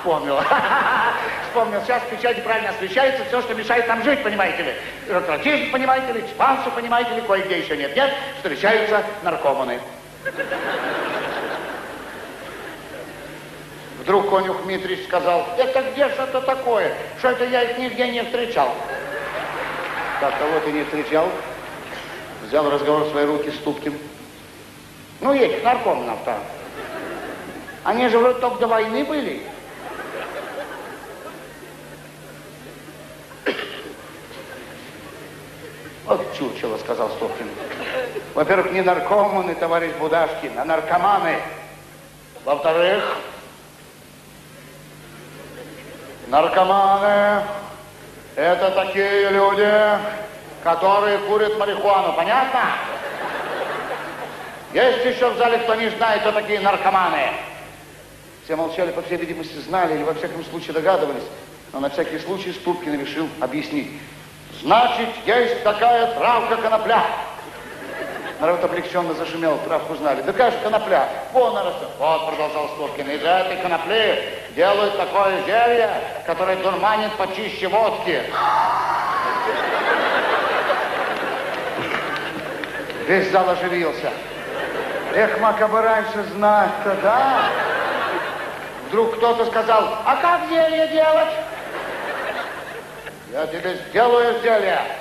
вспомнил. Вспомнил, сейчас в печати правильно освещается все, что мешает нам жить, понимаете ли. Ротратизм, понимаете ли, чванство, понимаете ли, кое-где еще нет. Нет, встречаются наркоманы. Вдруг конюх Дмитрич сказал, это где же это такое? Что это я их нигде не встречал? Так, кого ты не встречал? Взял разговор в свои руки Ступкин. Ну, этих наркоманов-то. Они же вроде только до войны были. Вот чучело, сказал Ступкин. Во-первых, не наркоманы, товарищ Будашкин, а наркоманы. Во-вторых, наркоманы – это такие люди, которые курят марихуану, понятно? Есть еще в зале, кто не знает, кто такие наркоманы. Все молчали, по всей видимости, знали или во всяком случае догадывались. Но на всякий случай Ступкин решил объяснить. Значит, есть такая травка конопля. Народ облегченно зашумел, травку знали. Да как же конопля? Вон она растет. Вот, продолжал Ступкин, из этой конопли делают такое зелье, которое дурманит почище водки. Весь зал оживился. Эх, Мака бы раньше знать-то, да? Вдруг кто-то сказал, а как зелье делать? Я тебе сделаю зелье.